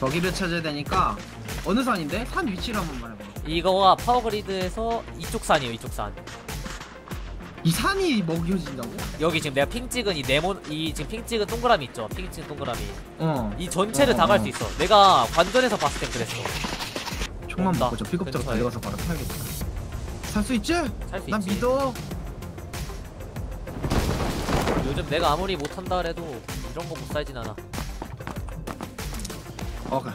거기를 찾아야 되니까 어느 산인데? 산 위치를 한번 말해봐. 이거가 파워그리드에서 이쪽 산이에요 이쪽 산 이 산이 먹여진다고? 여기 지금 내가 핑 찍은 이 네모 이 지금 핑 찍은 동그라미 있죠 핑 찍은 동그라미 어. 이 전체를 어, 다갈 어. 수 있어 내가 관전에서 봤을 땐 그랬어 총만 없다. 먹고 저 픽업장 왼쪽 달려가서 바로 타야겠다. 살 수 있지? 살수 난 있지 믿어. 요즘 내가 아무리 못한다 그래도 이런 거 못 살진 않아 어가.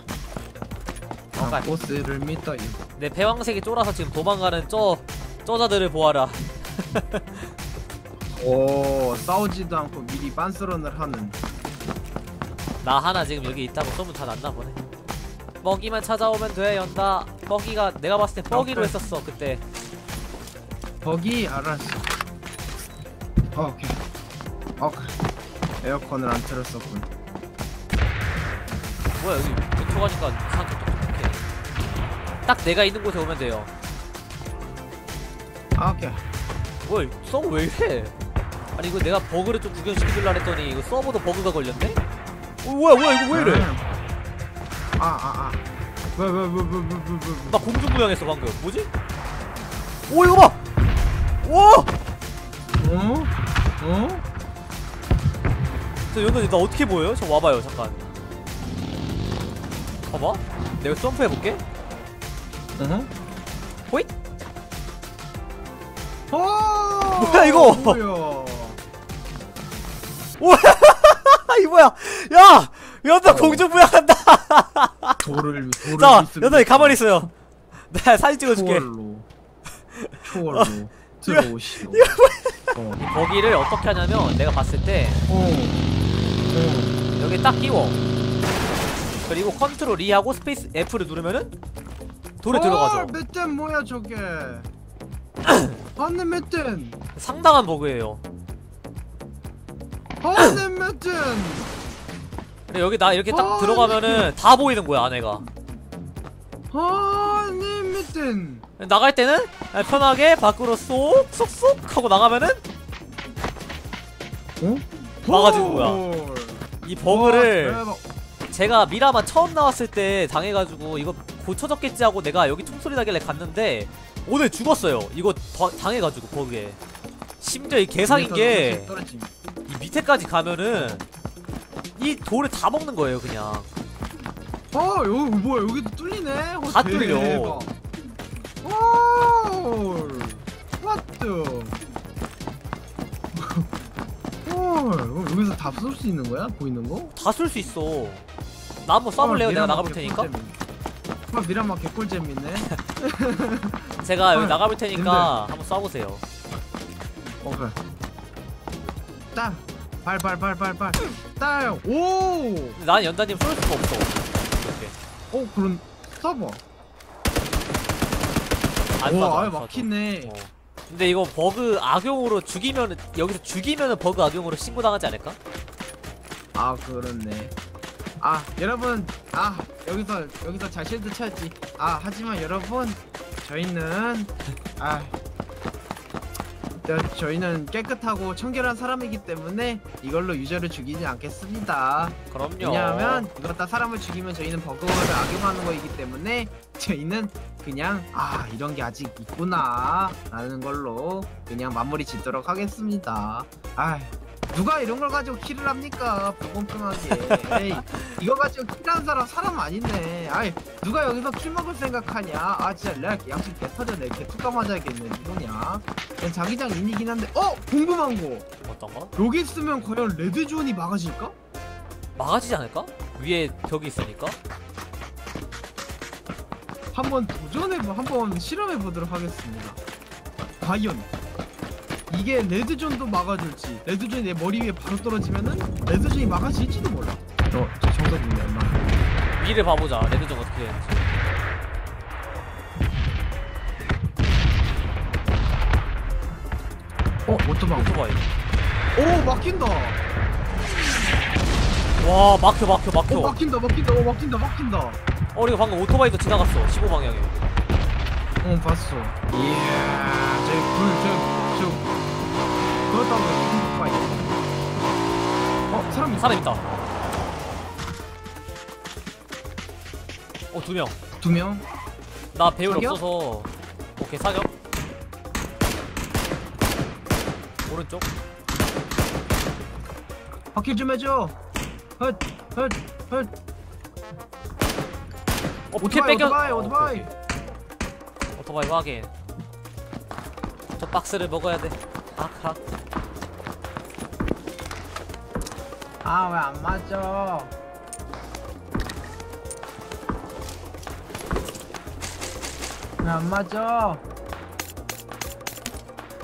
어가. 아, 보스를 믿어요. 내 배왕색이 쫄아서 지금 도망가는 저 저자들을 보아라 오 싸우지도 않고 미리 빤스런을 하는. 나 하나 지금 여기 있다고 소문 다 났나 보네 먹이만 찾아오면 돼 연다 먹이가 내가 봤을 때 오케이. 했었어 그때 거기 알았어. 오케이. 오케이. 에어컨을 안 틀었었군. 뭐야 여기 근처 가니까 이상하게 똑똑해 딱 내가 있는 곳에 오면 돼요 아, 오케이. 뭘 서버 왜 이래 아니 이거 내가 버그를 좀 구경시켜줄라 했더니 이거 서버도 버그가 걸렸네? 어, 뭐야 뭐야 이거 왜 이래 아, 아, 아. 왜, 왜, 왜, 왜, 왜, 왜, 왜, 나 공중부양했어 방금 뭐지? 오 이거 봐! 와! 왜. 어? 어? 저 연돈이 나 어떻게 보여요? 저 와봐요 잠깐 봐봐 내가 점프 해볼게 어? 호잇! 어? 뭐야, 이거? 뭐야? 아 이거야! 야! 연돈 어. 공중부양한다! 돌을, 돌을 자. 연돈이 가만히 있어요 내가 사진 찍어줄게 초월로. 초월로. 들어오시오. 어. 이 버기를 어떻게 하냐면 내가 봤을 때 어. 여기 딱 끼워 그리고 컨트롤 E 하고 스페이스 F를 누르면은 돌에 들어가죠 멧된 뭐야 저게? 안내 멧된. 상당한 버그예요 안내 멧된. 근데 여기 나 이렇게 딱 아, 들어가면은 다 보이는 거야 안에가 안내 멧된. 나갈 때는 편하게 밖으로 쏙 쏙쏙 하고 나가면은 어? 막아주는 거야. 헐. 이 버그를. 제가 미라마 처음 나왔을 때 당해가지고 이거 고쳐졌겠지 하고 내가 여기 총소리 나길래 갔는데 오늘 죽었어요 이거 더- 당해가지고 버그에 심지어 이 개상인 게 이. 밑에까지 가면은 이 돌을 다 먹는 거예요 그냥 어 여기 뭐야 여기도 뚫리네. 어, 다 뚫려. 헐. what 헐 그럼 여기서 다 쏠 수 있는 거야? 보이는 거? 다 쏠 수 있어 나 한번 쏴볼래요? 내가 나가볼 테니까? 아 미라마 개꿀잼이네. 제가 여기 아, 나가볼 테니까 한번 쏴보세요. 오케이 딸발발발발발. 딸 오! 근데 난 연다님 쏠 수가 없어. 이렇게. 어 그런 서버 안 쏴줘 와 아예 안 쏴줘. 막히네. 어. 근데 이거 버그 악용으로 죽이면 여기서 죽이면은 버그 악용으로 신고 당하지 않을까? 아 그렇네 아 여러분 아 여기서 여기서 잘 실드 쳐야지. 아 하지만 여러분 저희는 아 저, 저희는 깨끗하고 청결한 사람이기 때문에 이걸로 유저를 죽이지 않겠습니다. 그럼요. 왜냐하면 이거 다 사람을 죽이면 저희는 버그를 악용하는 거이기 때문에 저희는 그냥 아 이런 게 아직 있구나 라는 걸로 그냥 마무리 짓도록 하겠습니다. 아 누가 이런 걸 가지고 킬을 합니까 불공평하게 에이 이거 가지고 킬하는 사람 사람 아니네 아이 누가 여기서 킬 먹을 생각하냐 아 진짜 렉 양심 개 터졌네 개 뚜까 맞아야겠네 누구냐 그냥 자기장 인이긴 한데 어 궁금한 거 어떤 거? 여기 있으면 과연 레드존이 막아질까? 막아지지 않을까? 위에 벽이 있으니까. 한번 도전해 보 한번 실험해 보도록 하겠습니다. 과연 이게 레드존도 막아줄지 레드존이 내 머리 위에 바로 떨어지면은 레드존이 막아질지도 몰라. 어, 저 정답이네 엄마. 위를 봐보자. 레드존 어떻게 되는지. 어, 오토바이. 오토바이. 오, 막힌다. 와 막혀 막혀 막혀. 어, 막힌다, 막힌다, 어, 막힌다, 막힌다. 어 그리고 방금 오토바이도 지나갔어. 15 방향에. 어, 봤어. 이야, 저기 불, 저, 저, 사람 있다. 어 두명 두 명. 나 배율 사격? 없어서 오케이 사격 오른쪽 바퀴 좀 해줘. 헛, 헛, 헛. 어 오토바이, 킬 뺏겨 오토바이, 어, 오토바이. 오케이, 오케이. 오토바이 확인 저 박스를 먹어야 돼 아카 아, 왜 안 맞아? 왜 안 맞아?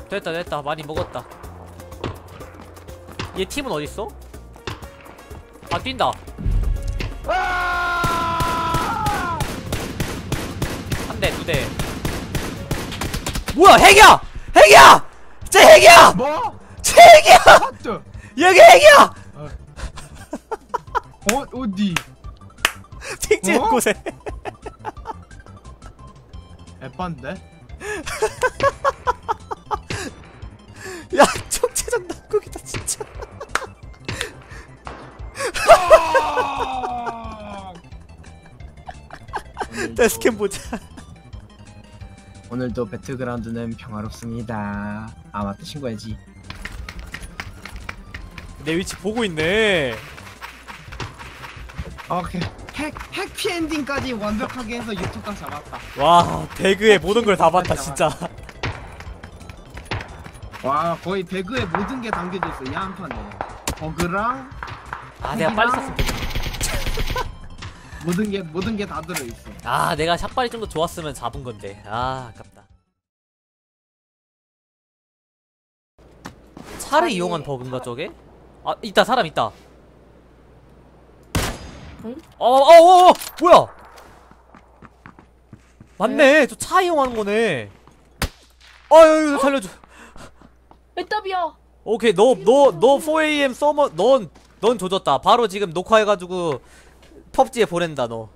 됐다 됐다 많이 먹었다 얘 팀은 어딨어? 아 뛴다 아! 한대 두대 뭐야 핵이야 핵이야 쟤 핵이야 뭐? 쟤 핵이야? 여기 핵이야 어, 어디? 핑 찍은 어? 곳에 에반데? 야 총체적 낙국이다 진짜 데스캠 보자 오늘도 배틀그라운드는 평화롭습니다. 아 맞다 신고해야지. 내 위치 보고 있네 오케이. 핵 핵 피 엔딩까지 완벽하게 해서 유튜브가 잡았다. 와 배그의 모든 걸 다 봤다 진짜 와 거의 배그의 모든 게 담겨져 있어 이한 판에. 버그랑 아 내가 빨리 쐈으면 좋겠다 모든 게 모든 게 다 들어 있어. 아 내가 샷발이 좀 더 좋았으면 잡은 건데 아 아깝다 차를 아니, 이용한 버그인가 저게? 아 있다 사람 있다 응? 어어 어 뭐야? 맞네. 저 차 이용하는 거네. 어유 살려줘. 애답이야. 오케이 너 너 너 4am 서머 넌넌 조졌다. 바로 지금 녹화해가지고 펍지에 보낸다 너